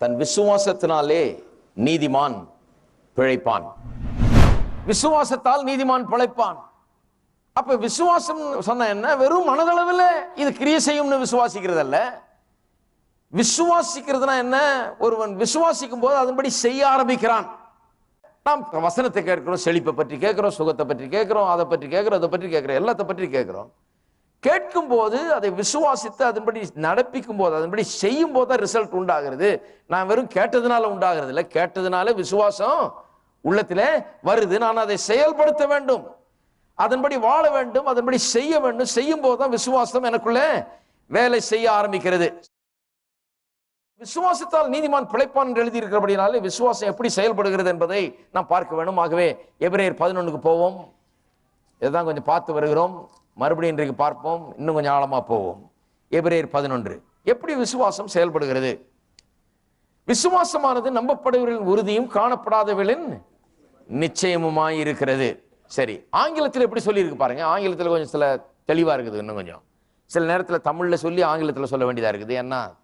தன் விசுவாசத்தினாலே நீதிமான் பிழைப்பான். விசுவாசத்தால் நீதிமான் பிழைப்பான். அப்ப விசுவாசம் சொன்ன என்ன? வெறும் மனதளவில் இது கிரியை செய்யும்னு விசுவாசிக்கிறது அல்ல விசுவாசிக்கிறதுனா என்ன? ஒருவன் விசுவாசிக்கும் போது அதன்படி செய்ய ஆரம்பிக்கிறான். நாம் வசனத்தை கேட்கிறோம் செழிப்பை பற்றி கேட்கிறோம் சுகத்தை பற்றி கேட்கிறோம் அதை பற்றி கேட்கிறோம் அதை பற்றி கேட்கிறோம் எல்லாத்தை பற்றி கேட்கிறோம். கேட்கும் போது அதை விசுவாசித்து அதன்படி நடப்பிக்கும் போது அதன்படி செய்யும் போது தான் ரிசல்ட் உண்டாகிறது. நான் வெறும் கேட்டதுனால உண்டாகிறது இல்லை. கேட்டதுனால விசுவாசம் உள்ளத்தில் வருது. நான் அதை செயல்படுத்த வேண்டும். அதன்படி வாழ வேண்டும். அதன்படி செய்ய வேண்டும். செய்யும் போது தான் விசுவாசம் எனக்குள்ளே வேலை செய்ய ஆரம்பிக்கிறது. விசுவாசத்தால் நீதிமான் பிழைப்பான் என்று எழுதியிருக்கிறபடினாலே விசுவாசம் எப்படி செயல்படுகிறது என்பதை நாம் பார்க்க வேண்டும் ஆகவே எபிரேயர் பதினொன்றுக்கு போவோம். இதுதான் கொஞ்சம் பார்த்து வருகிறோம். மறுபடியும் இன்றைக்கு பார்ப்போம். இன்னும் கொஞ்சம் ஆழமாக போவோம். எபிரேர் பதினொன்று. எப்படி விசுவாசம் செயல்படுகிறது? விசுவாசமானது நம்பப்படுவர்களின் உறுதியும் காணப்படாதவர்களின் நிச்சயமுமாய் இருக்கிறது. சரி ஆங்கிலத்தில் எப்படி சொல்லியிருக்கு பாருங்க. ஆங்கிலத்தில் கொஞ்சம் சில தெளிவாக இருக்குது இன்னும் கொஞ்சம். சில நேரத்தில் தமிழில் சொல்லி ஆங்கிலத்தில் சொல்ல வேண்டியதாக இருக்குது. ஏன்னா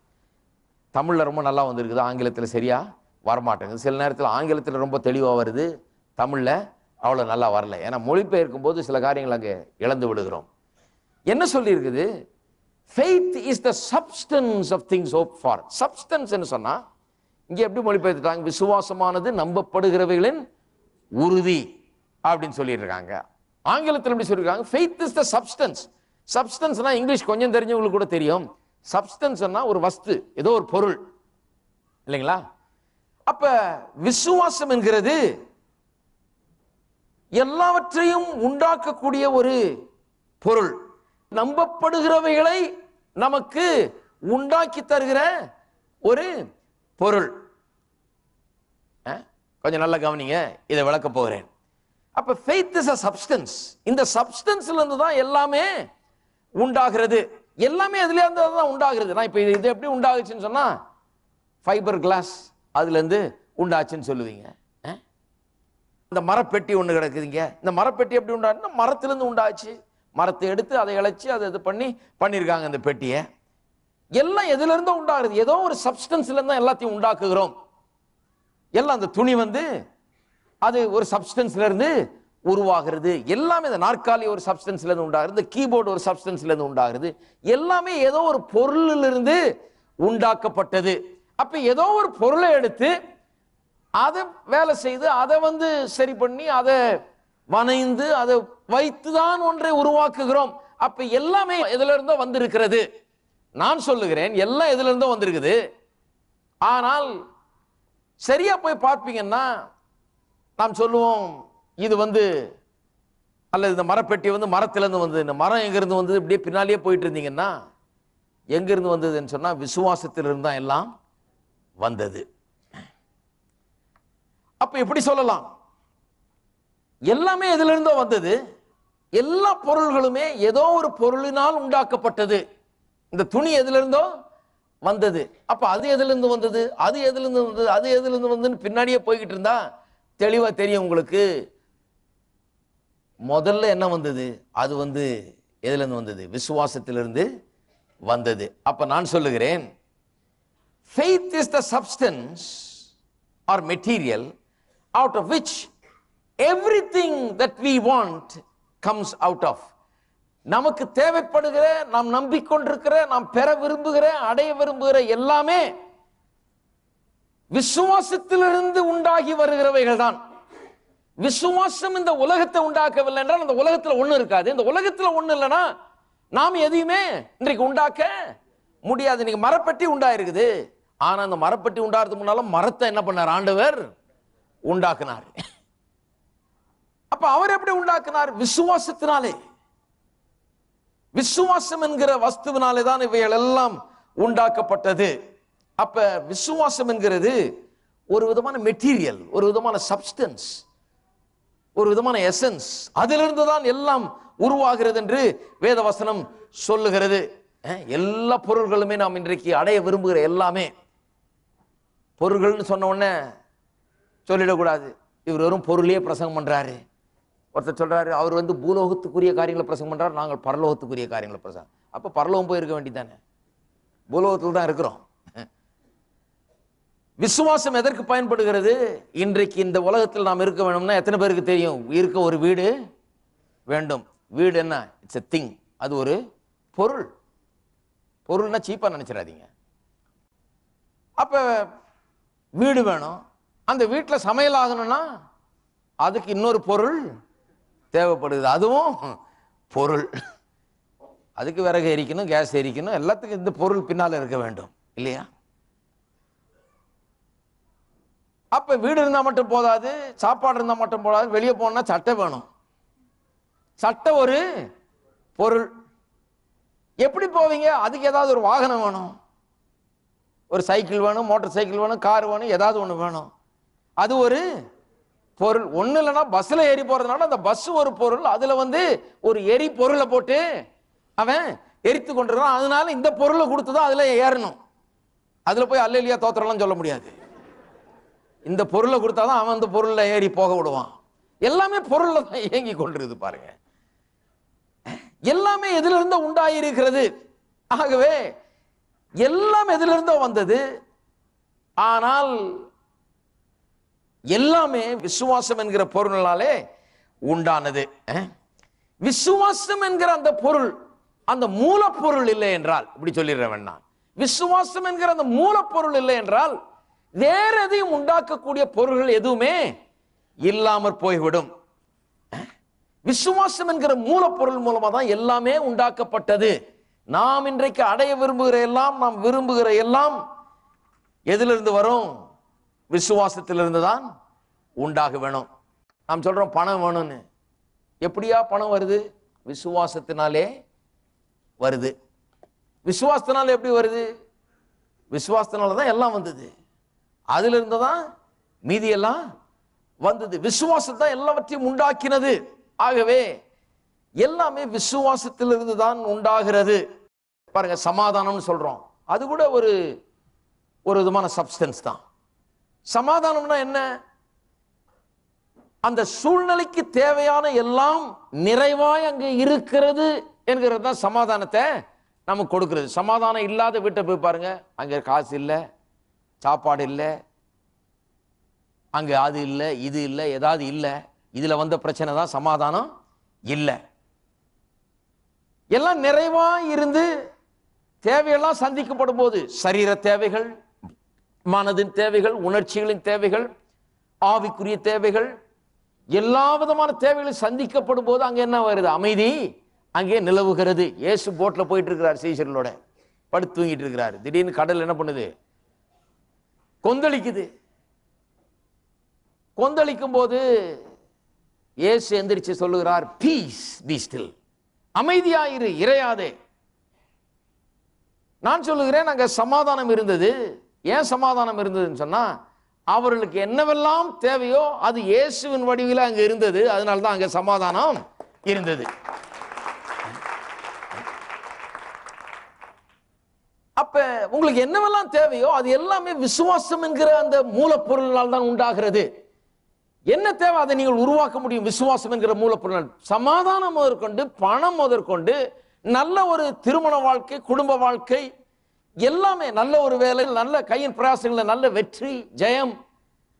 தமிழில் ரொம்ப நல்லா வந்திருக்குது. ஆங்கிலத்தில் சரியாக வரமாட்டேங்குது. சில நேரத்தில் ஆங்கிலத்தில் ரொம்ப தெளிவாக வருது. தமிழில் அவ்வளோ நல்லா வரல. ஏன்னா மொழிபெயர்க்கும் போது சில காரியங்கள் அங்கே இழந்து விடுகிறோம். என்ன சொல்லியிருக்குது? Faith is the substance of things hope for substance சொன்னால் இங்கே எப்படி மொழிபெயர்த்துட்டாங்க? விசுவாசமானது நம்பப்படுகிறவைகளின் உறுதி அப்படின்னு சொல்லியிருக்காங்க. ஆங்கிலத்தில் எப்படி சொல்லியிருக்காங்க? ஃபெய்த் இஸ் த சப்ஸ்டன்ஸ் சப்ஸ்டன்ஸ்னா இங்கிலீஷ் கொஞ்சம் தெரிஞ்சவங்களுக்கு கூட தெரியும். சப்ஸ்டன்ஸ்னா ஒரு வஸ்து ஏதோ ஒரு பொருள். இல்லைங்களா? அப்ப விசுவாசம் என்கிறது எல்லாவற்றையும் உண்டாக்கக்கூடிய ஒரு பொருள். நம்பப்படுகிறவைகளை நமக்கு உண்டாக்கி தருகிற ஒரு பொருள். கொஞ்சம் நல்லா கவனிங்க இதை விளக்க போகிறேன். அப்ப ஃபெய்த் இஸ் அ சப்ஸ்டன்ஸ் இந்த சப்ஸ்டன்ஸ்ல இருந்து தான் எல்லாமே உண்டாகிறது. எல்லாமே அதுல இருந்து தான் உண்டாகிறது. நான் இப்போ இது எப்படி உண்டாகுச்சுன்னு சொன்னா ஃபைபர் கிளாஸ் அதுல இருந்து உண்டாச்சுன்னு சொல்லுவீங்க. இந்த மரப்பெட்டி ஒன்று கிடக்குதுங்க. இந்த மரப்பெட்டி எப்படி உண்டாச்சுன்னா மரத்துலேருந்து உண்டாச்சு. மரத்தை எடுத்து அதை இழைச்சி அதை இது பண்ணி பண்ணியிருக்காங்க இந்த பெட்டியை. எல்லாம் எதுலேருந்தோ உண்டாகுது. ஏதோ ஒரு சப்ஸ்டன்ஸ்லேருந்து தான் எல்லாத்தையும் உண்டாக்குகிறோம். எல்லாம் அந்த துணி வந்து அது ஒரு சப்ஸ்டன்ஸ்லேருந்து உருவாகிறது. எல்லாமே இந்த நாற்காலி ஒரு சப்ஸ்டன்ஸ்லேருந்து உண்டாகிறது. இந்த கீபோர்டு ஒரு சப்ஸ்டன்ஸ்லேருந்து உண்டாகிறது. எல்லாமே ஏதோ ஒரு பொருளிலிருந்து உண்டாக்கப்பட்டது. அப்போ ஏதோ ஒரு பொருளை எடுத்து அதை வேலை செய்து அதை வந்து சரி பண்ணி அதை வனைந்து அதை வைத்து தான் ஒன்றை உருவாக்குகிறோம். அப்ப எல்லாமே எதுல இருந்தோ வந்திருக்கிறது. நான் சொல்லுகிறேன் எல்லாம் எதுல இருந்தோ வந்திருக்குது. ஆனால் சரியா போய் பார்ப்பீங்கன்னா நாம் சொல்லுவோம் இது வந்து அல்லது இந்த மரப்பெட்டி வந்து மரத்திலிருந்து வந்தது. இந்த மரம் எங்கிருந்து வந்தது? இப்படியே பின்னாலேயே போயிட்டு இருந்தீங்கன்னா எங்கிருந்து வந்ததுன்னு சொன்னால் விசுவாசத்திலிருந்து தான் எல்லாம் வந்தது. அப்ப எப்படி சொல்லலாம்? எல்லாமே எதுல இருந்தோ வந்தது. எல்லா பொருள்களுமே ஏதோ ஒரு பொருளினால் உண்டாக்கப்பட்டது. இந்த துணி எதுல இருந்தோ வந்தது. அப்ப அது எதுல இருந்து வந்தது? அது எதுல இருந்து வந்தது? அது எதுல இருந்து வந்ததுன்னு பின்னாடியே போய்கிட்டு இருந்தா தெளிவா தெரியும் உங்களுக்கு. முதல்ல என்ன வந்தது? அது வந்து எதுல இருந்து வந்தது? விசுவாசத்திலிருந்து வந்தது. அப்ப நான் சொல்லுகிறேன் faith is the substance or material out of which everything that we want comes out of. நமக்கு தேவைப்படுகிற நாம் நம்பிக்கொண்டிருக்கிற நாம் பெற விரும்புகிற அடைய விரும்புகிற எல்லாமே விசுவாசத்திலிருந்து உண்டாகி வருகிறவைகள் தான். விசுவாசம் இந்த உலகத்தை உண்டாக்கவில்லை என்றால் அந்த உலகத்தில் ஒன்றும் இருக்காது. இந்த உலகத்தில் ஒன்றும் இல்லைன்னா நாம் எதையுமே இன்றைக்கு உண்டாக்க முடியாது. இன்னைக்கு மரப்பட்டி உண்டாயிருக்குது. ஆனால் அந்த மரப்பட்டி உண்டாகிறதுக்கு முன்னால மரத்தை என்ன பண்ணார்? ஆண்டவர் உண்டாக்குனார். அப்ப அவர் எப்படி உண்டாக்குனார்? விசுவாசத்தினாலே. விசுவாசம் என்கிற வஸ்துவினாலே தான் இவைகள் எல்லாம் உண்டாக்கப்பட்டது. அப்ப விசுவாசம் என்கிறது ஒரு விதமான மெட்டீரியல் ஒரு விதமான சப்ஸ்டன்ஸ் ஒரு விதமான எசன்ஸ் அதிலிருந்து தான் எல்லாம் உருவாகிறது என்று வேதவசனம் சொல்லுகிறது. எல்லா பொருள்களுமே நாம் இன்றைக்கு அடைய விரும்புகிற எல்லாமே. பொருள்கள்னு சொன்ன உடனே சொல்லிடக்கூடாது. இவர் வெறும் பொருளையே பிரசங்கம் பண்ணுறாரு ஒருத்தர் சொல்கிறாரு அவர் வந்து பூலோகத்துக்குரிய காரியங்களை பிரசங்கம் பண்ணுறாரு நாங்கள் பரலோகத்துக்குரிய காரியங்களை பிரசங்கம். அப்போ பரலோகம் போயிருக்க வேண்டியதானே பூலோகத்தில் தான் இருக்கிறோம். விசுவாசம் எதற்கு பயன்படுகிறது? இன்றைக்கு இந்த உலகத்தில் நாம் இருக்க வேணும்னா எத்தனை பேருக்கு தெரியும்? இருக்க ஒரு வீடு வேண்டும். வீடு என்ன? இட்ஸ் எ திங் அது ஒரு பொருள். பொருள்னா சீப்பாக நினச்சிடாதீங்க. அப்போ வீடு வேணும். அந்த வீட்டில் சமையல் ஆகணும்னா அதுக்கு இன்னொரு பொருள் தேவைப்படுது. அதுவும் பொருள். அதுக்கு விறகு எரிக்கணும் கேஸ் எரிக்கணும் எல்லாத்துக்கும் இந்த பொருள் பின்னால் இருக்க வேண்டும். இல்லையா? அப்போ வீடு இருந்தால் மட்டும் போதாது சாப்பாடு இருந்தால் மட்டும் போதாது வெளியே போனால் சட்டை வேணும். சட்டை ஒரு பொருள். எப்படி போவீங்க? அதுக்கு ஏதாவது ஒரு வாகனம் வேணும். ஒரு சைக்கிள் வேணும் மோட்டர் சைக்கிள் வேணும் கார் வேணும் ஏதாவது ஒன்று வேணும். அது ஒரு பொருள். ஒன்றும் இல்லைன்னா பஸ்ஸில் ஏறி போகிறதுனால அந்த பஸ் ஒரு பொருள். அதில் வந்து ஒரு எரி பொருளை போட்டு அவன் எரித்து கொண்டிருக்கான். அதனால இந்த பொருளை கொடுத்து தான் அதில் ஏறணும். அதில் போய் அல்லையா தோத்திரம்லாம் சொல்ல முடியாது. இந்த பொருளை கொடுத்தாதான் அவன் அந்த பொருளில் ஏறி போக விடுவான். எல்லாமே பொருளில் தான் இயங்கி கொண்டிருக்குது பாருங்க. எல்லாமே எதிலிருந்தோ உண்டாயிருக்கிறது. ஆகவே எல்லாம் எதிலிருந்தோ வந்தது. ஆனால் எல்லாமே விசுவாசம் என்கிற பொருளாலே உண்டானது. விசுவாசம் என்கிற அந்த பொருள் அந்த மூலப்பொருள் இல்லை என்றால் இப்படி சொல்லிடுறேன் வேணா விசுவாசம் என்கிற அந்த மூலப்பொருள் இல்லை என்றால் வேற எதையும் உண்டாக்கக்கூடிய பொருள்கள் எதுவுமே இல்லாமற் போய்விடும். விசுவாசம் என்கிற மூலப்பொருள் மூலமாக தான் எல்லாமே உண்டாக்கப்பட்டது. நாம் இன்றைக்கு அடைய விரும்புகிற எல்லாம் நாம் விரும்புகிற எல்லாம் எதிலிருந்து வரும்? விசுவாசத்திலிருந்து தான் உண்டாக வேணும் நாம் சொல்றோம் பணம் வேணும்னு. எப்படியா பணம் வருது? விசுவாசத்தினாலே வருது. விசுவாசத்தினால எப்படி வருது? விசுவாசத்தினால தான் எல்லாம் வந்தது. அதிலிருந்து தான் மீதியெல்லாம் வந்தது. விசுவாசம் தான் எல்லாவற்றையும் உண்டாக்கினது. ஆகவே எல்லாமே விசுவாசத்திலிருந்து தான் உண்டாகிறது. பாருங்க சமாதானம்னு சொல்றோம். அது கூட ஒரு ஒரு விதமான சப்ஸ்டன்ஸ் தான். சமாதானம்னா என்ன? அந்த சூழ்நிலைக்கு தேவையான எல்லாம் நிறைவாய் அங்கே இருக்கிறது என்கிறது தான் சமாதானத்தை நமக்கு கொடுக்கறது. சமாதானம் இல்லாத வீட்டை போய் பாருங்க. அங்கே காசு இல்லை சாப்பாடு இல்லை அங்கே அது இல்லை இது இல்லை ஏதாவது இல்லை. இதில் வந்த பிரச்சனை தான் சமாதானம் இல்லை. எல்லாம் நிறைவாக இருந்து தேவையெல்லாம் சந்திக்கப்படும் போது சரீர தேவைகள் மனதின் தேவைகள் உணர்ச்சிகளின் தேவைகள் ஆவிக்குரிய தேவைகள் எல்லா விதமான தேவைகளும் சந்திக்கப்படும் போது அங்கே என்ன வருது? அமைதி அங்கே நிலவுகிறது. ஏசு போட்டில் போயிட்டு இருக்கிறார் சீசர்களோட படுத்து தூங்கிட்டு இருக்கிறார். திடீர்னு கடல் என்ன பண்ணுது? கொந்தளிக்குது. கொந்தளிக்கும் போது இயேசு எந்திரிச்சு சொல்லுகிறார் பீஸ் பி ஸ்டில் அமைதியாயிரு இறையாதே நான் சொல்லுகிறேன் அங்கே சமாதானம் இருந்தது. ஏன் சமாதானம் இருந்ததுன்னு சொன்னால் அவர்களுக்கு என்னவெல்லாம் தேவையோ அது இயேசுவின் வடிவில் அங்கே இருந்தது. அதனால தான் அங்கே சமாதானம் இருந்தது. அப்ப உங்களுக்கு என்னவெல்லாம் தேவையோ அது எல்லாமே விசுவாசம் என்கிற அந்த மூலப்பொருளால் தான் உண்டாகிறது. என்ன தேவை? அதை நீங்கள் உருவாக்க முடியும். விசுவாசம் என்கிற மூலப்பொருள் சமாதானம் முதற்கொண்டு பணம் முதற்கொண்டு நல்ல ஒரு திருமண வாழ்க்கை குடும்ப வாழ்க்கை எல்லாமே நல்ல ஒரு வேலை நல்ல கையின் பிரயாசங்களில் நல்ல வெற்றி ஜெயம்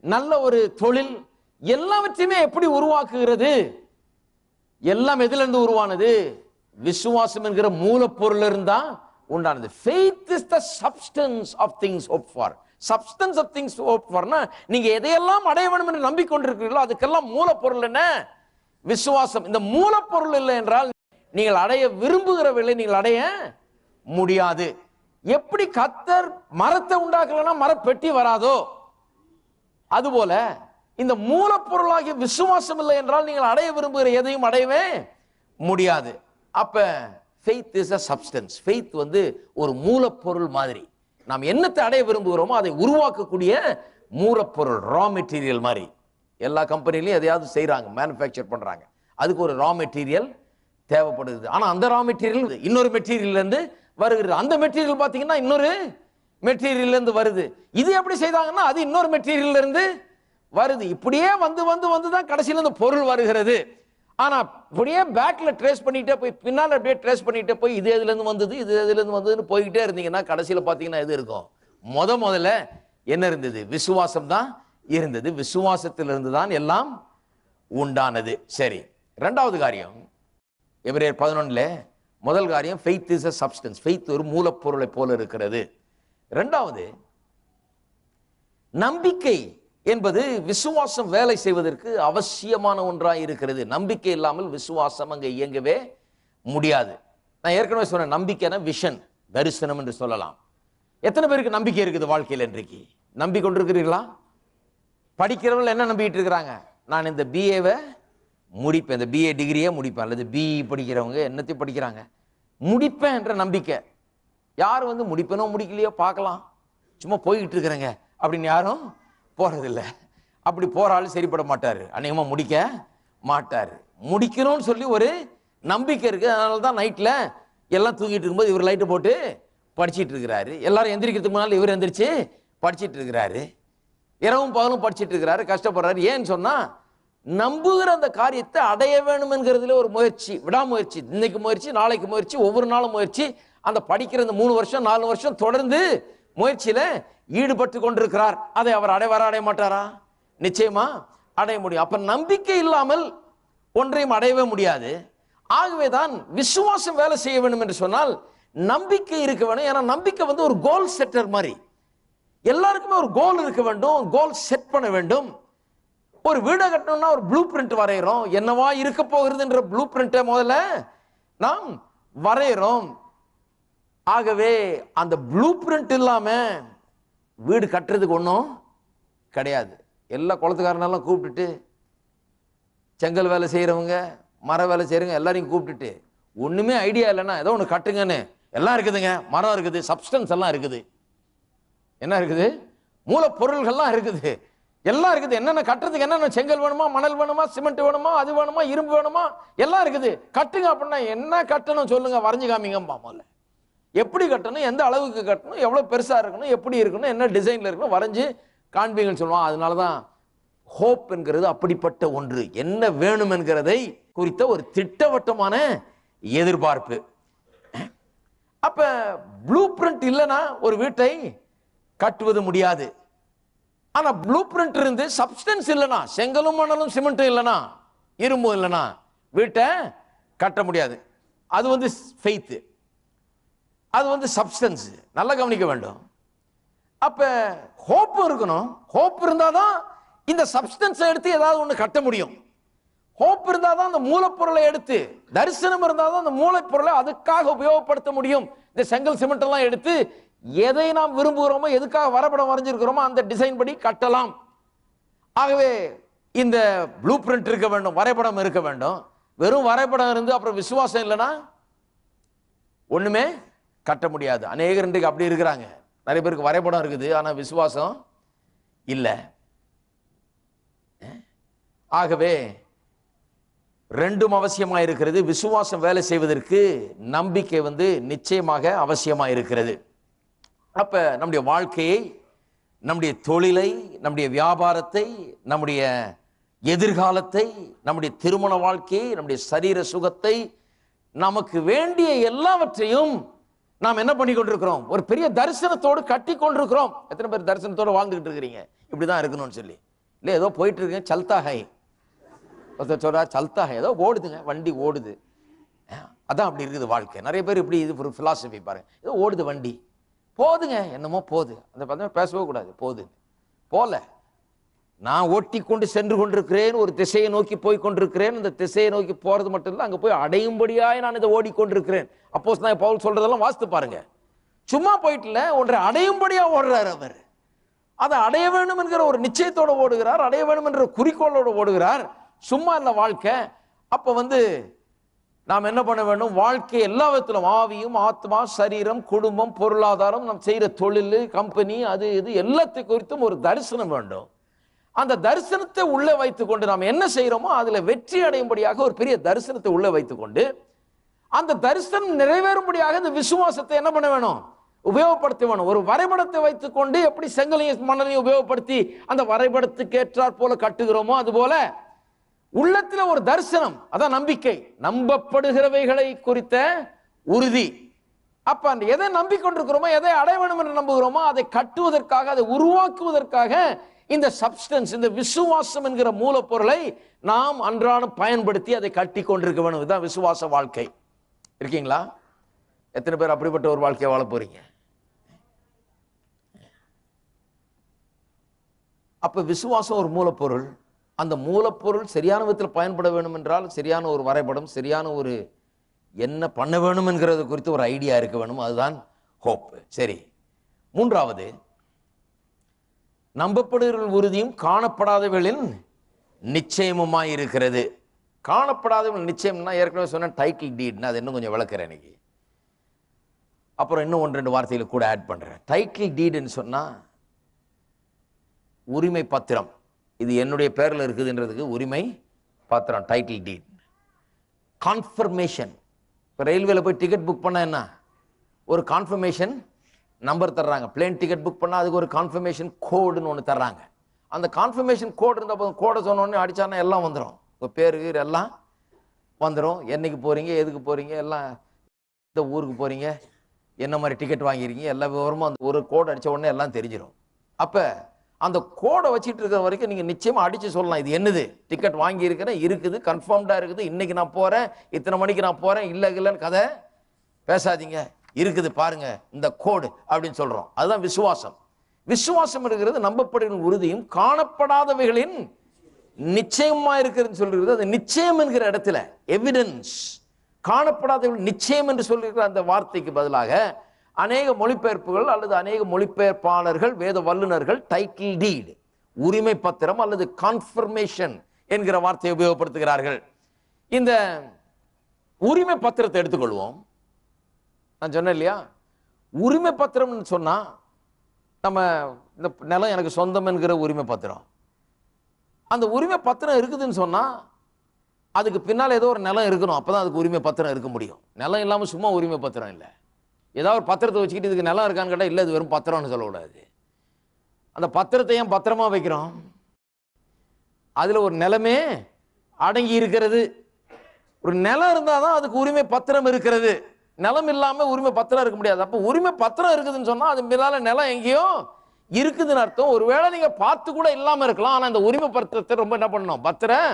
நல்ல ஒரு தொழில் எல்லாவற்றையுமே எப்படி உருவாக்குகிறது? எல்லாம் எதுல இருந்து உருவானது? விசுவாசம் என்கிற மூலப்பொருள் இருந்தா உண்டானது. Faith is the substance of things hoped for. Substance of things hoped forனா நீங்க எதையெல்லாம் அடைய வேண்டும் என்று நம்பிக்கொண்டிருக்கிறீர்களோ அதுக்கெல்லாம் மூலப்பொருள் என்ன? விசுவாசம். இந்த மூலப்பொருள் இல்லை என்றால் நீங்கள் அடைய விரும்புகிறவர்களை நீங்கள் அடைய முடியாது. எப்படி கத்தர் மரத்தை உண்டாக்கலன்னா மரப்பெட்டி வராதோ? அதுபோல இந்த மூலப்பொருளாகிய விசுவாசம் இல்லை என்றால் நீங்கள் அடைய விரும்புகிற எதையும் அடையவே முடியாது. அப்ப faith is a substance faith வந்து ஒரு மூலப்பொருள் மாதிரி. நாம் என்னத்தை அடைய விரும்புகிறோமோ அதை உருவாக்கக்கூடிய மூலப்பொருள் ரா மெட்டீரியல் மாதிரி. எல்லா கம்பெனிலையும் எதையாவது செய்கிறாங்க மேனுஃபேக்சர் பண்ணுறாங்க அதுக்கு ஒரு ரா மெட்டீரியல் தேவைப்படுது. ஆனால் அந்த ரா மெட்டீரியல் இன்னொரு மெட்டீரியல்லேருந்து வருகிறது. அந்த மெட்டீரியல் பார்த்தீங்கன்னா இன்னொரு மெட்டீரியல்ல இருந்து வருது. இது எப்படி செய்தாங்கன்னா அது இன்னொரு மெட்டீரியல்லேருந்து வருது. இப்படியே வந்து வந்து வந்து தான் கடைசியில் இந்த பொருள் வருகிறது. ஆனா இப்படியே பேக்ல ட்ரேஸ் பண்ணிட்டே போய் பின்னால் அப்படியே ட்ரேஸ் பண்ணிட்டே போய் இது இதுலேருந்து வந்தது இது இதுலேருந்து வந்ததுன்னு போய்கிட்டே இருந்தீங்கன்னா கடைசியில் பார்த்தீங்கன்னா எது இருக்கும்? முத முதல்ல என்ன இருந்தது? விசுவாசம் தான் இருந்தது. விசுவாசத்திலிருந்து தான் எல்லாம் உண்டானது. சரி. ரெண்டாவது காரியம். எபிரேயர் பதினொன்னுல முதல் காரியம் faith is a substance faith ஒரு மூலப்பொருளை போல இருக்கிறது. ரெண்டாவது நம்பிக்கை என்பது விசுவாசம் வேலை செய்வதற்கு அவசியமான ஒன்றாக இருக்கிறது. நம்பிக்கை இல்லாமல் விசுவாசம் அங்கே இயங்கவே முடியாது. நான் ஏற்கனவே சொன்னேன் நம்பிக்கைனா விஷன் தரிசனம் என்று சொல்லலாம். எத்தனை பேருக்கு நம்பிக்கை இருக்குது வாழ்க்கையில் இன்றைக்கு? நம்பிக்கொண்டிருக்கிறீர்களா? படிக்கிறவங்க என்ன நம்பிக்கிட்டு இருக்கிறாங்க? நான் இந்த பிஏவை முடிப்பேன். இந்த பிஏ டிகிரியே முடிப்பேன். அல்லது பிஇ படிக்கிறவங்க என்னத்தையும் படிக்கிறாங்க. முடிப்பேன் என்ற நம்பிக்கை. யார் வந்து முடிப்பேனோ முடிக்கலையோ பார்க்கலாம். சும்மா போய்கிட்டு இருக்கிறேங்க. அப்படின்னு யாரும் போகிறதில்ல அப்படி போகிறாலும் சரிப்பட மாட்டார். அநேகமாக முடிக்க மாட்டார். முடிக்கணும்னு சொல்லி ஒரு நம்பிக்கை இருக்குது அதனால தான் நைட்டில் எல்லாம் தூங்கிட்டு இருக்கும்போது இவர் லைட்டு போட்டு படிச்சுட்டு இருக்கிறாரு. எல்லாரும் எந்திரிக்கிறதுக்கு முன்னால் இவர் எந்திரிச்சு படிச்சிட்டு இருக்கிறாரு. இரவும் பகலும் படிச்சுட்டு இருக்கிறாரு. கஷ்டப்படுறாரு. ஏன்னு சொன்னால் நம்புகிற அந்த காரியத்தை அடைய வேணும் என்கிறதுல ஒரு முயற்சி விடாமுயற்சி. இன்னைக்கு முயற்சி நாளைக்கு முயற்சி ஒவ்வொரு நாளும் முயற்சி. அந்த படிக்கிற இந்த மூணு வருஷம் நாலு வருஷம் தொடர்ந்து முயற்சியில ஈடுபட்டு கொண்டிருக்கிறார். அதை அவர் அடைவாரா அடைய மாட்டாரா? நிச்சயமா அடைய முடியும். அப்ப நம்பிக்கை இல்லாமல் ஒன்றையும் அடையவே முடியாது. ஆகவே தான் விசுவாசம் வேலை செய்ய வேண்டும் என்று சொன்னால் நம்பிக்கை இருக்க வேணும் ஏன்னா நம்பிக்கை வந்து ஒரு கோல் செட்டர் மாதிரி. எல்லாருக்குமே ஒரு கோல் இருக்க வேண்டும். கோல் செட் பண்ண வேண்டும். ஒரு வீடை கட்டணும்னா ஒரு ப்ளூ பிரிண்ட் வரைகிறோம் என்னவா இருக்க போகிறதுன்ற ப்ளூ பிரிண்ட்டை முதல்ல நாம் வரைகிறோம் ஆகவே அந்த ப்ளூ பிரிண்ட் இல்லாமல் வீடு கட்டுறதுக்கு ஒன்றும் கிடையாது. எல்லா குளத்துக்காரனெல்லாம் கூப்பிட்டுட்டு செங்கல் வேலை செய்கிறவங்க மர வேலை செய்கிறவங்க எல்லாரையும் கூப்பிட்டுட்டு ஒன்றுமே ஐடியா இல்லைன்னா ஏதோ ஒன்று கட்டுங்கன்னு. எல்லாம் இருக்குதுங்க. மரம் இருக்குது சப்ஸ்டன்ஸ் எல்லாம் இருக்குது. என்ன இருக்குது? மூலப்பொருள்கள்லாம் இருக்குது. எல்லாம் இருக்குது. என்னென்ன கட்டுறதுக்கு என்னென்ன செங்கல் வேணுமா மணல் வேணுமா சிமெண்ட் வேணுமா அது வேணுமா இரும்பு வேணுமா? எல்லாம் இருக்குது. கட்டுங்க அப்படின்னா என்ன கட்டணும் சொல்லுங்க. வரைஞ்சு காமிங்கம்பா முதல்ல. எப்படி கட்டணும் எந்த அளவுக்கு கட்டணும் எவ்வளோ பெருசாக இருக்கணும் எப்படி இருக்கணும் என்ன டிசைனில் இருக்கணும் வரைஞ்சு காண்பீங்கன்னு சொல்லுவான் அதனால தான் ஹோப் என்கிறது அப்படிப்பட்ட ஒன்று. என்ன வேணும் என்கிறதை குறித்த ஒரு திட்டவட்டமான எதிர்பார்ப்பு. அப்போ ப்ளூ பிரிண்ட் இல்லைன்னா ஒரு வீட்டை கட்டுவது முடியாது. ஆனா ப்ளூ பிரிண்ட் இருந்து சப்ஸ்டன்ஸ் இல்லைனா செங்கலும் மணலும் சிமெண்ட்டும் இல்லைனா இரும்பும் இல்லைனா வீட்டை கட்ட முடியாது. அது வந்து ஃபெய்த்து அது வந்து சப்ஸ்டன்ஸ் நல்லா கவனிக்க வேண்டும். அப்போ ஹோப்பும் இருக்கணும். ஹோப் இருந்தாதான் இந்த சப்ஸ்டன்ஸை எடுத்து ஏதாவது ஒன்று கட்ட முடியும். ஹோப் இருந்தால் தான் அந்த மூலப்பொருளை எடுத்து தரிசனம் இருந்தால் தான் அந்த மூலப்பொருளை அதுக்காக உபயோகப்படுத்த முடியும். இந்த செங்கல் சிமெண்ட் எல்லாம் எடுத்து எதை நாம் விரும்புகிறோமோ எதுக்காக வரைபடம் வரைஞ்சிருக்கிறோமோ அந்த டிசைன் படி கட்டலாம். ஆகவே இந்த ப்ளூ பிரிண்ட் இருக்க வேண்டும் வரைபடம் இருக்க வேண்டும். வெறும் வரைபடம் இருந்து அப்புறம் விசுவாசம் இல்லைன்னா ஒண்ணுமே கட்ட முடியாது. அநேகர் இன்றைக்கு அப்படி இருக்கிறாங்க. நிறைய பேருக்கு வரைபடம் இருக்குது ஆனால் விசுவாசம் இல்லை. ஆகவே ரெண்டும் அவசியமாக இருக்கிறது விசுவாசம் வேலை செய்வதற்கு நம்பிக்கை வந்து நிச்சயமாக அவசியமாக இருக்கிறது அப்ப நம்முடைய வாழ்க்கையை நம்முடைய தொழிலை நம்முடைய வியாபாரத்தை நம்முடைய எதிர்காலத்தை நம்முடைய திருமண வாழ்க்கையை நம்முடைய சரீர சுகத்தை நமக்கு வேண்டிய எல்லாவற்றையும் நாம் என்ன பண்ணி கொண்டிருக்கிறோம்? ஒரு பெரிய தரிசனத்தோடு கட்டி கொண்டிருக்கிறோம். எத்தனை பேர் தரிசனத்தோடு வாழ்ந்துகிட்டு இருக்கிறீங்க? இப்படிதான் இருக்கணும்னு சொல்லி. இல்லை ஏதோ போயிட்டு இருக்கேன் சல்தா ஹை. ஒருத்தர் சொல்றா சல்தா ஹை. ஏதோ ஓடுதுங்க வண்டி ஓடுது. அதான் அப்படி இருக்குது வாழ்க்கை. நிறைய பேர் இப்படி இது ஒரு ஃபிலாசபி பாருங்க. ஏதோ ஓடுது வண்டி. போதுங்க. என்னமோ போது. அந்த பார்த்தா பேசவே கூடாது. போது போல. நான் ஓட்டி கொண்டு சென்று கொண்டிருக்கிறேன். ஒரு திசையை நோக்கி போய் கொண்டிருக்கிறேன். அந்த திசையை நோக்கி போறது மட்டும் இல்லை அங்கே போய் அடையும்படியாய் நான் இதை ஓடிக்கொண்டிருக்கிறேன். அப்போஸ் நான் பவுல் சொல்றதெல்லாம் வாசித்து பாருங்க. சும்மா போயிட்டுல ஒன்றை அடையும்படியா ஓடுறாரு அவர். அதை அடைய வேண்டும் என்கிற ஒரு நிச்சயத்தோட ஓடுகிறார். அடைய வேண்டும் என்ற குறிக்கோளோட ஓடுகிறார். சும்மா இல்லை வாழ்க்கை. அப்போ வந்து நாம் என்ன பண்ண வேண்டும்? வாழ்க்கை எல்லா விதத்திலும் ஆவியும் ஆத்மா சரீரம் குடும்பம் பொருளாதாரம் நாம் செய்கிற தொழில் கம்பெனி அது இது எல்லாத்தை குறித்தும் ஒரு தரிசனம் வேண்டும். அந்த தரிசனத்தை உள்ளே வைத்துக்கொண்டு நாம் என்ன செய்கிறோமோ அதில் வெற்றி அடையும்படியாக ஒரு பெரிய தரிசனத்தை உள்ளே வைத்துக்கொண்டு அந்த தரிசனம் நிறைவேறும்படியாக இந்த விசுவாசத்தை என்ன பண்ண வேணும்? உபயோகப்படுத்த வேணும். ஒரு வரைபடத்தை வைத்துக்கொண்டு எப்படி செங்கலையும் மணலையும் உபயோகப்படுத்தி அந்த வரைபடத்துக்கு ஏற்றாற் போல கட்டுகிறோமோ அதுபோல உள்ளத்துல ஒரு தரிசனம் அதான் நம்பிக்கை. நம்பப்படுகிறவைகளை குறித்த உறுதி. அப்ப அந்த எதை நம்பிக்கொண்டிருக்கிறோமோ எதை அடைய வேண்டும் என்று நம்புகிறோமோ அதை கட்டுவதற்காக அதை உருவாக்குவதற்காக இந்த சப்ஸ்டன்ஸ் இந்த விசுவாசம் என்கிற மூலப்பொருளை நாம் அன்றாடம் பயன்படுத்தி அதை கட்டி கொண்டிருக்க வேணும் இதுதான் விசுவாச வாழ்க்கை. இருக்கீங்களா? எத்தனை பேர் அப்படிப்பட்ட ஒரு வாழ்க்கையை வாழ போறீங்க? அப்ப விசுவாசம் ஒரு மூலப்பொருள். அந்த மூலப்பொருள் சரியான விதத்தில் பயன்பட வேணும் என்றால் சரியான ஒரு வரைபடம் சரியான ஒரு என்ன பண்ண வேணும் என்கிறது குறித்து ஒரு ஐடியா இருக்க வேணும். அதுதான் ஹோப். சரி. மூன்றாவது நம்பப்படுகிற உறுதியும் காணப்படாதவர்களின் நிச்சயமுமாய் இருக்கிறது. காணப்படாதவர்கள் நிச்சயம்னா ஏற்கனவே சொன்ன டைட்டில் டீட்னா அது இன்னும் கொஞ்சம் விளக்குறேன் இன்னைக்கு. அப்புறம் இன்னும் ஒன்று ரெண்டு வார்த்தைகளை கூட ஆட் பண்ணுறேன் டைட்டில் டீடுன்னு சொன்னால் உரிமை பத்திரம். இது என்னுடைய பேரில் இருக்குதுன்றதுக்கு உரிமை பாத்திரம் டைட்டில் டீட் கான்ஃபர்மேஷன் இப்போ ரயில்வேல போய் டிக்கெட் புக் பண்ண என்ன? ஒரு கான்ஃபர்மேஷன் நம்பர் தர்றாங்க. பிளேன் டிக்கெட் புக் பண்ணால் அதுக்கு ஒரு கான்ஃபர்மேஷன் கோடுன்னு ஒன்று தர்றாங்க. அந்த கான்ஃபர்மேஷன் கோடு இருந்த போதும். கோடை சொன்னோடனே உடனே எல்லாம் வந்துடும் இப்போ பேர் எல்லாம் வந்துடும் என்னைக்கு போகிறீங்க எதுக்கு போகிறீங்க எல்லாம் இந்த ஊருக்கு போகிறீங்க என்ன மாதிரி டிக்கெட் வாங்கியிருக்கீங்க எல்லா விவரமும் அந்த ஒரு கோடு அடித்த உடனே எல்லாம் தெரிஞ்சிடும் அப்போ அந்த கோடை வச்சுட்டு இருக்கிற வரைக்கும் நீங்கள் நிச்சயமாக அடித்து சொல்லலாம். இது என்னது? டிக்கெட் வாங்கியிருக்கிறேன் இருக்குது கன்ஃபார்ம்டாக இருக்குது. இன்றைக்கி நான் போகிறேன் இத்தனை மணிக்கு நான் போகிறேன் இல்லை இல்லைன்னு கதை பேசாதீங்க. இருக்குது பாருங்கள் இந்த கோடு அப்படின்னு சொல்கிறோம் அதுதான் விசுவாசம். விசுவாசம் இருக்கிறது நம்பப்படுகிற உறுதியும் காணப்படாதவைகளின் நிச்சயமாக இருக்கிறதுன்னு சொல்கிறது அது நிச்சயம் என்கிற இடத்துல எவிடன்ஸ் காணப்படாதவர்கள் நிச்சயம் என்று சொல்லியிருக்கிற அந்த வார்த்தைக்கு பதிலாக அநேக மொழிபெயர்ப்புகள் அல்லது அநேக மொழிபெயர்ப்பாளர்கள் வேத வல்லுநர்கள் டைட்டில் டீடு உரிமை பத்திரம் அல்லது கான்ஃபர்மேஷன் என்கிற வார்த்தையை உபயோகப்படுத்துகிறார்கள். இந்த உரிமை பத்திரத்தை எடுத்துக்கொள்வோம். நான் சொன்னேன் இல்லையா? உரிமை பத்திரம்னு சொன்னா நம்ம இந்த நிலம் எனக்கு சொந்தம் என்கிற உரிமை பத்திரம். அந்த உரிமை பத்திரம் இருக்குதுன்னு சொன்னா அதுக்கு பின்னால் ஏதோ ஒரு நிலம் இருக்கணும். அப்பதான் அதுக்கு உரிமை பத்திரம் இருக்க முடியும். நிலம் இல்லாமல் சும்மா உரிமை பத்திரம் இல்லை. ஏதாவது ஒரு பத்திரத்தை வச்சுக்கிட்டு இதுக்கு நிலம் இருக்கான்னு கேட்டால் இல்லை இது வெறும் பத்திரம்னு சொல்லக்கூடாது. அந்த பத்திரத்தை ஏன் பத்திரமாக வைக்கிறோம்? அதில் ஒரு நிலமே அடங்கி இருக்கிறது. ஒரு நிலம் இருந்தால் தான் அதுக்கு உரிமை பத்திரம் இருக்கிறது. நிலம் இல்லாமல் உரிமை பத்திரம் இருக்க முடியாது. அப்போ உரிமை பத்திரம் இருக்குதுன்னு சொன்னால் அது மேலால நிலம் எங்கேயோ இருக்குதுன்னு அர்த்தம். ஒருவேளை நீங்கள் பார்த்து கூட இல்லாமல் இருக்கலாம். ஆனால் இந்த உரிமை பத்திரத்தை ரொம்ப என்ன பண்ணணும்? பத்திரம்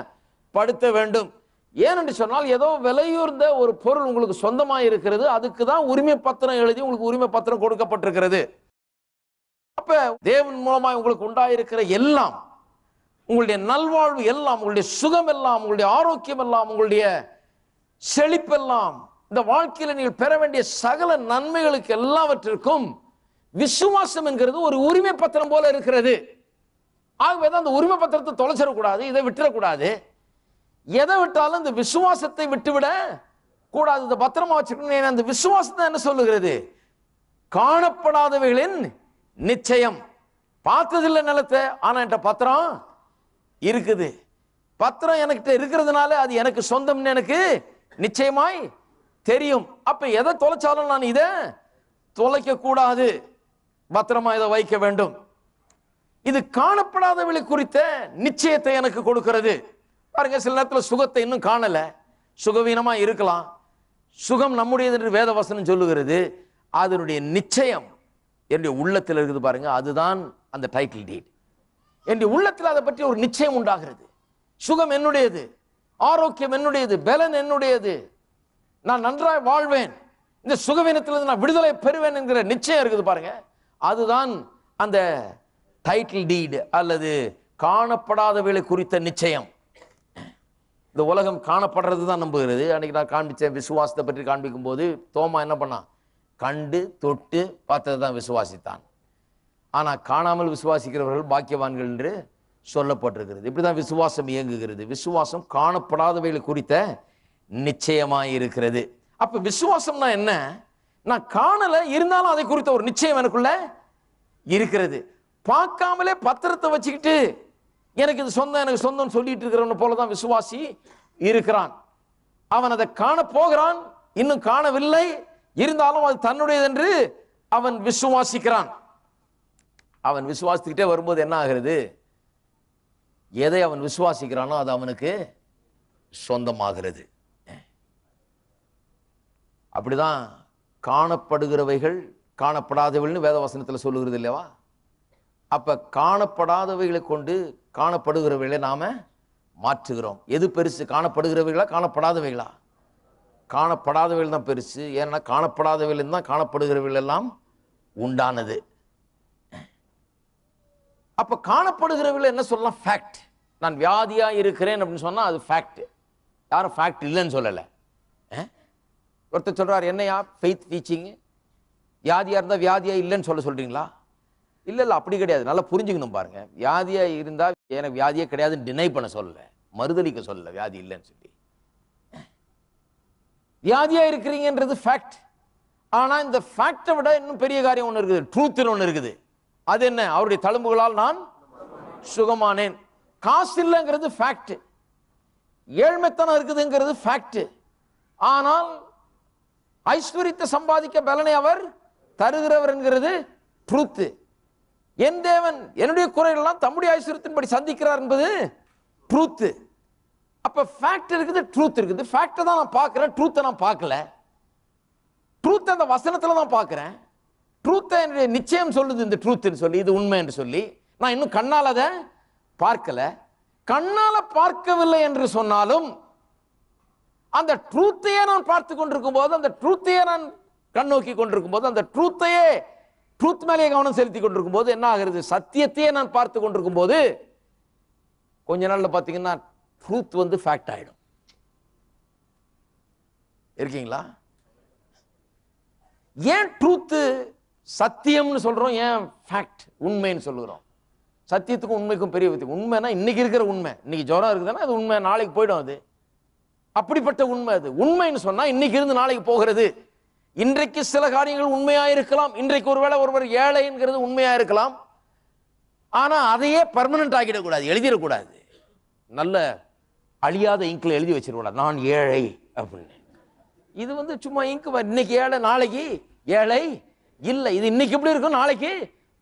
படுத்த வேண்டும். ஏனென்று சொன்னால் ஏதோ விலையுர்ந்த ஒரு பொருள் உங்களுக்கு சொந்தமாக இருக்கிறது அதுக்கு தான் உரிமை பத்திரம் எழுதி உங்களுக்கு உரிமை பத்திரம் கொடுக்கப்பட்டிருக்கிறது. அப்ப தேவன் மூலமாக உங்களுக்கு உண்டாயிருக்கிற எல்லாம் உங்களுடைய நல்வாழ்வு எல்லாம் உங்களுடைய சுகம் எல்லாம் உங்களுடைய ஆரோக்கியம் எல்லாம் உங்களுடைய செழிப்பெல்லாம் இந்த வாழ்க்கையில் நீங்கள் பெற வேண்டிய சகல நன்மைகளுக்கு எல்லாவற்றிற்கும் விசுவாசம் என்கிறது ஒரு உரிமை பத்திரம் போல இருக்கிறது. ஆகவே தான் அந்த உரிமை பத்திரத்தை தொலைச்சிடக்கூடாது இதை விட்டுறக்கூடாது. எதை விட்டாலும் இந்த விசுவாசத்தை விட்டுவிட கூடாது. இந்த பத்திரமா வச்சுக்கணும் அந்த விசுவாசத்தை என்ன சொல்லுகிறது? காணப்படாதவைகளின் நிச்சயம். பார்த்ததில்லை நிலத்தை ஆனால் என்கிட்ட பத்திரம் இருக்குது. பத்திரம் எனக்கிட்ட இருக்கிறதுனால அது எனக்கு சொந்தம்னு எனக்கு நிச்சயமாய் தெரியும். அப்ப எதை தொலைச்சாலும் நான் இதை தொலைக்க கூடாது பத்திரமா இதை வைக்க வேண்டும். இது காணப்படாதவளை குறித்த நிச்சயத்தை எனக்கு கொடுக்கிறது. பாருங்க சில நேரத்தில் சுகத்தை இன்னும் காணலை. சுகவீனமாக இருக்கலாம். சுகம் நம்முடையது என்று வேதவசனம் சொல்லுகிறது. அதனுடைய நிச்சயம் என்னுடைய உள்ளத்தில் இருக்குது பாருங்க அதுதான் அந்த டைட்டில் டீட் என்னுடைய உள்ளத்தில் அதை பற்றி ஒரு நிச்சயம் உண்டாகிறது. சுகம் என்னுடையது ஆரோக்கியம் என்னுடையது பலன் என்னுடையது. நான் நன்றாய் வாழ்வேன். இந்த சுகவீனத்திலிருந்து நான் விடுதலை பெறுவேன் என்கிற நிச்சயம் இருக்குது பாருங்க. அதுதான் அந்த டைட்டில் டீடு அல்லது காணப்படாதவைகளை குறித்த நிச்சயம். இந்த உலகம் காணப்படுறது தான் நம்புகிறது. அன்னைக்கு நான் காண்பிச்சேன் விசுவாசத்தை பற்றி காண்பிக்கும் போது தோமா என்ன பண்ணான் கண்டு தொட்டு பார்த்தது தான் விசுவாசித்தான். ஆனால் காணாமல் விசுவாசிக்கிறவர்கள் பாக்கியவான்கள் என்று சொல்லப்பட்டிருக்கிறது. இப்படி தான் விசுவாசம் இயங்குகிறது. விசுவாசம் காணப்படாதவைகளை குறித்த நிச்சயமாக இருக்கிறது. அப்போ விசுவாசம்னா என்ன? நான் காணலை இருந்தாலும் அதை குறித்த ஒரு நிச்சயம் எனக்குள்ள இருக்கிறது. பார்க்காமலே பத்திரத்தை வச்சுக்கிட்டு எனக்கு இது சொந்தம் எனக்கு சொந்தம் சொல்லிட்டு இருக்கிறவன போல தான் விசுவாசி இருக்கிறான். அவன் அதை காண போகிறான் இன்னும் காணவில்லை. இருந்தாலும் அது தன்னுடையது என்று அவன் விசுவாசிக்கிறான். அவன் விசுவாசித்துக்கிட்டே வரும்போது என்ன ஆகிறது? எதை அவன் விசுவாசிக்கிறானோ அது அவனுக்கு சொந்தமாகிறது. அப்படிதான் காணப்படுகிறவைகள் காணப்படாதவள்னு வேதவசனத்தில் சொல்லுகிறது இல்லையா? அப்போ காணப்படாதவைகளை கொண்டு காணப்படுகிறவைகளை நாம் மாற்றுகிறோம். எது பெருசு? காணப்படுகிறவைகளா? காணப்படாதவைகளா? காணப்படாதவைகள் தான் பெருசு. ஏன்னா காணப்படாதவைகள் தான் காணப்படுகிறவைகள் எல்லாம் உண்டானது. அப்போ காணப்படுகிறவைகள் என்ன சொல்லலாம்? ஃபேக்ட் நான் வியாதியாக இருக்கிறேன் அப்படின்னு சொன்னால் அது ஃபேக்ட் யாரும் ஃபேக்ட் இல்லைன்னு சொல்லலை. ஒருத்தர் சொல்கிறார் என்னையா? ஃபெய்த் டீச்சிங் வியாதியாக இருந்தால் வியாதியாக இல்லைன்னு சொல்ல சொல்கிறீங்களா இல்ல இல்ல அப்படி கிடையாது. நல்லா புரிஞ்சுக்கணும் பாருங்க. வியாதியா இருந்தா எனக்கு வியாதியே கிடையாதுன்னு டினை பண்ண சொல்லல. மறுதளிக்க சொல்லல வியாதி இல்லைன்னு சொல்லி. வியாதியா இருக்கிறீங்கன்றது ஃபேக்ட் ஆனா இந்த ஃபேக்டை விட இன்னும் பெரிய காரியம் ஒன்று இருக்குது. ட்ரூத்னு ஒன்று இருக்குது. அது என்ன? அவருடைய தழும்புகளால் நான் சுகமானேன். காசு இல்லைங்கிறது ஃபேக்ட் ஏழ்மைத்தனம் இருக்குதுங்கிறது ஃபேக்ட் ஆனால் ஐஸ்வர்யத்தை சம்பாதிக்க பலனை அவர் தருகிறவர் என்கிறது ட்ரூத்து என் தேவன் என்னுடைய குறைகளெல்லாம் தம்முடைய ஐஸ்வரத்தின்படி சந்திக்கிறார் என்பது ட்ரூத்து அப்போ ஃபேக்ட் இருக்குது ட்ரூத் இருக்குது. ஃபேக்டை தான் நான் பார்க்குறேன் ட்ரூத்தை நான் பார்க்கல. ட்ரூத்தை அந்த வசனத்தில் தான் பார்க்குறேன். ட்ரூத்தை என்னுடைய நிச்சயம் சொல்லுது இந்த ட்ரூத்துன்னு சொல்லி இது உண்மை என்று சொல்லி. நான் இன்னும் கண்ணால் அதை பார்க்கல. கண்ணால் பார்க்கவில்லை என்று சொன்னாலும் அந்த ட்ரூத்தையே நான் பார்த்து கொண்டிருக்கும் போது அந்த ட்ரூத்தையே நான் கண்ணோக்கி கொண்டிருக்கும் போது அந்த ட்ரூத்தையே ட்ரூத் மேலேயே கவனம் செலுத்தி கொண்டிருக்கும் போது என்ன ஆகிறது? சத்தியத்தையே நான் பார்த்து கொண்டிருக்கும் போது கொஞ்ச நாள்ல பார்த்தீங்கன்னா ட்ரூத் வந்து ஃபேக்ட் ஆயிடும். இருக்கீங்களா? ஏன் ட்ரூத்து சத்தியம்னு சொல்றோம்? ஏன் ஃபேக்ட் உண்மைன்னு சொல்லுகிறோம்? சத்தியத்துக்கும் உண்மைக்கும் பெரிய வித்தியம் உண்மைனா இன்னைக்கு இருக்கிற உண்மை. இன்னைக்கு ஜுரம் இருக்குதுன்னா அது உண்மை. நாளைக்கு போயிடும் அது. அப்படிப்பட்ட உண்மை அது. உண்மைன்னு சொன்னா இன்னைக்கு இருந்து நாளைக்கு போகிறது. இன்றைக்கு சில காரியங்கள் உண்மையா இருக்கலாம் இன்றைக்கு ஒருவேளை ஒருவர் ஏழைங்கிறது உண்மையா இருக்கலாம் ஆனா அதையே பர்மனன்ட் ஆக்கிடக்கூடாது எழுதிடக்கூடாது. நல்ல அழியாத இங்கில் எழுதி வச்சிருக்கூடாது. நான் ஏழை அப்படின்னு. இது வந்து சும்மா இங்கு இன்னைக்கு ஏழை நாளைக்கு ஏழை. இல்லை இது இன்னைக்கு எப்படி இருக்கும் நாளைக்கு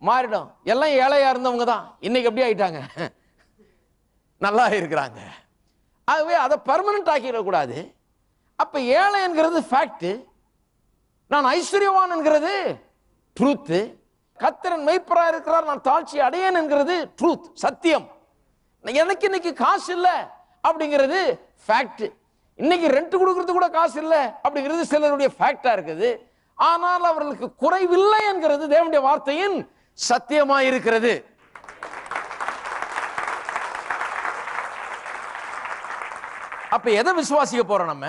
மாறிடும். எல்லாம் ஏழையா இருந்தவங்க தான். இன்னைக்கு எப்படி ஆயிட்டாங்க? நல்லா இருக்கிறாங்க. ஆகவே அதை பர்மனன்ட் ஆக்கிடக்கூடாது. அப்போ ஏழைங்கிறது ஃபேக்ட்டு நான் ஐஸ்வர்யவான் என்கிறது. ட்ரூத்து கத்திரன் மெய்ப்பரா இருக்கிறார் நான் தாழ்ச்சி அடையேன் என்கிறது ட்ரூத் சத்தியம். எனக்கு இன்னைக்கு காசு இல்லை அப்படிங்கிறது ஃபேக்ட் இன்னைக்கு ரெண்ட் கொடுக்கறது கூட காசு இல்லை அப்படிங்கிறது சிலருடைய ஃபேக்டா இருக்குது. ஆனால் அவர்களுக்கு குறைவில்லை என்கிறது தேவனுடைய வார்த்தையின் சத்தியமாக இருக்கிறது. அப்ப எதை விசுவாசிக்க போறோம் நம்ம?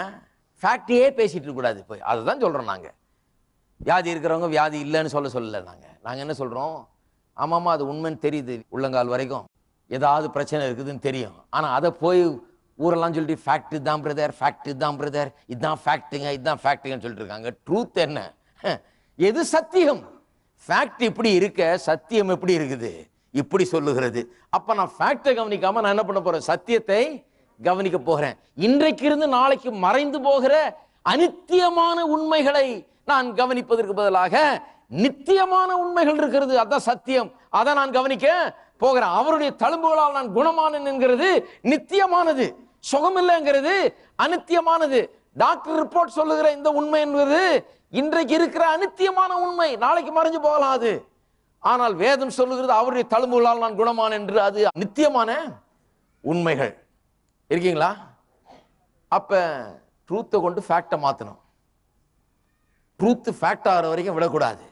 ஃபேக்டையே பேசிட்டு கூடாது போய். அதுதான் சொல்றோம் நாங்கள் வியாதி இருக்கிறவங்க வியாதி இல்லைன்னு சொல்ல சொல்லலை நாங்கள் நாங்கள் என்ன சொல்கிறோம் ஆமாம்மா அது உண்மைன்னு தெரியுது உள்ளங்கால் வரைக்கும். ஏதாவது பிரச்சனை இருக்குதுன்னு தெரியும். ஆனால் அதை போய் ஊரெல்லாம் சொல்லிட்டு ஃபேக்ட் தான் பிரதர் ஃபேக்ட் தான் பிரதர் இதுதான் ஃபேக்ட்டுங்க இதுதான் ஃபேக்ட்டுங்கன்னு சொல்லிட்டு இருக்காங்க ட்ரூத் என்ன? எது சத்தியம்? ஃபேக்ட் இப்படி இருக்க சத்தியம் எப்படி இருக்குது? இப்படி சொல்லுகிறது. அப்போ நான் ஃபேக்டை கவனிக்காமல் நான் என்ன பண்ண போகிறேன் சத்தியத்தை கவனிக்க போகிறேன் இன்றைக்கு இருந்து நாளைக்கு மறைந்து போகிற அனித்தியமான உண்மைகளை நான் கவனிப்பதற்கு பதிலாக நித்தியமான உண்மைகள் இருக்கிறது அதான் சத்தியம். அதை நான் கவனிக்க போகிறேன். அவருடைய தழும்புகளால் நான் குணமானேன் என்கிறது நித்தியமானது. சுகமில்லைங்கிறது அனித்தியமானது. டாக்டர் ரிப்போர்ட் சொல்லுகிற இந்த உண்மை என்பது இன்றைக்கு இருக்கிற அனித்தியமான உண்மை. நாளைக்கு மறைஞ்சு போகலாம் அது. ஆனால் வேதம் சொல்லுகிறது அவருடைய தழும்புகளால் நான் குணமான் என்று அது நித்தியமான உண்மைகள். இருக்கீங்களா? அப்போ ட்ரூத்தை கொண்டு ஃபேக்டை மாற்றணும் ட்ரூத்து ஃபேக்ட் ஆகிற வரைக்கும் விடக்கூடாது.